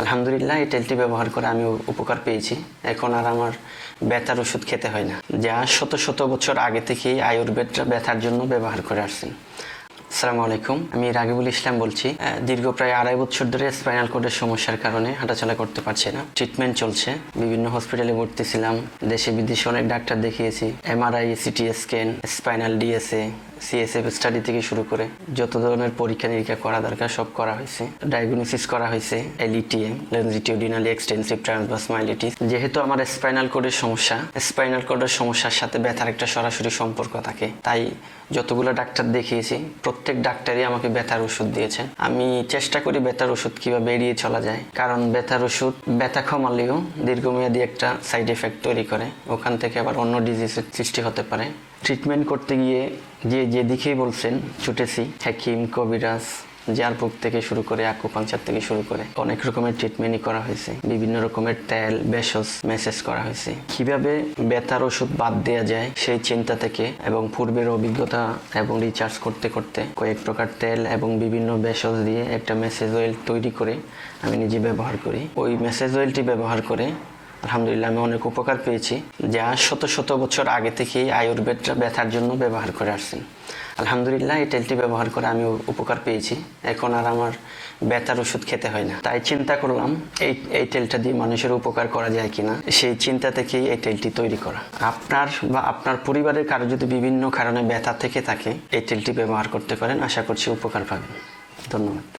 আলহামদুলিল্লাহ, এই তেলটি ব্যবহার করে আমি উপকার পেয়েছি। এখন আর আমার ব্যথার ওষুধ খেতে হয় না। যা শত শত বছর আগে থেকেই আয়ুর্বেদটা ব্যথার জন্য ব্যবহার করে আসছেন। আসসালামু আলাইকুম, আমি রাগিবুল ইসলাম বলছি। দীর্ঘ প্রায় আড়াই বছর ধরে স্পাইনাল কোডের সমস্যার কারণে হাঁটাচলা করতে পারছি না। ট্রিটমেন্ট চলছে। বিভিন্ন হসপিটালে ভর্তি ছিলাম। দেশে বিদেশে অনেক ডাক্তার দেখিয়েছি। MRI, CT scan, spinal DSA CSF study থেকে শুরু করে যত ধরনের পরীক্ষা নিরীক্ষা করা দরকার, সব করা হয়েছে। ডায়াগনোসিস করা হয়েছে এলইটিএম লঞ্জিটিউডিনালি এক্সটেন্সিভ ট্রান্সভার্স যেহেতু আমার স্পাইনাল কোডের সমস্যা স্পাইনাল কোডের সমস্যার সাথে ব্যথার একটা সরাসরি সম্পর্ক থাকে। তাই যতগুলো ডাক্তার দেখিয়েছি, প্রত্যেক ডাক্তারই আমাকে ব্যথার ওষুধ দিয়েছেন। আমি চেষ্টা করি ব্যথার ওষুধ কীভাবে এড়িয়ে চলা যায়। কারণ ব্যথার ওষুধ, ব্যথা কমালেও দীর্ঘমেয়াদী একটা সাইড এফেক্ট তৈরি করে। ওখান থেকে আবার অন্য ডিজিজের সৃষ্টি হতে পারে। ট্রিটমেন্ট করতে গিয়ে যে যেদিকেই বলছেন, ছুটেছি, হাকিম, কবিরাজ জার বুক থেকে শুরু করে আকুপাঞ্চার থেকে শুরু করে অনেক রকমের ট্রিটমেন্টই করা হয়েছে। বিভিন্ন রকমের তেল, ভেষজ মেসেজ করা হয়েছে। কীভাবে ব্যথার ওষুধ বাদ দেওয়া যায় সেই চিন্তা থেকে এবং পূর্বের অভিজ্ঞতা এবং রিচার্জ করতে করতে কয়েক প্রকার তেল এবং বিভিন্ন ভেষজ দিয়ে একটা মেসেজ অয়েল তৈরি করে আমি নিজে ব্যবহার করি। ওই মেসেজ অয়েলটি ব্যবহার করে আলহামদুলিল্লাহ, আমি অনেক উপকার পেয়েছি, যা শত শত বছর আগে থেকেই আয়ুর্বেদটা ব্যথার জন্য ব্যবহার করে আসছেন। আলহামদুলিল্লাহ, এই তেলটি ব্যবহার করে আমি উপকার পেয়েছি। এখন আর আমার ব্যথার ওষুধ খেতে হয় না। তাই চিন্তা করলাম, এই এই তেলটা দিয়ে মানুষের উপকার করা যায় কিনা? সেই চিন্তা থেকেই এই তেলটি তৈরি করা। আপনার বা আপনার পরিবারের কারও যদি বিভিন্ন কারণে ব্যথা থেকে থাকে, এই তেলটি ব্যবহার করতে পারেন। আশা করছি উপকার পাবেন। ধন্যবাদ।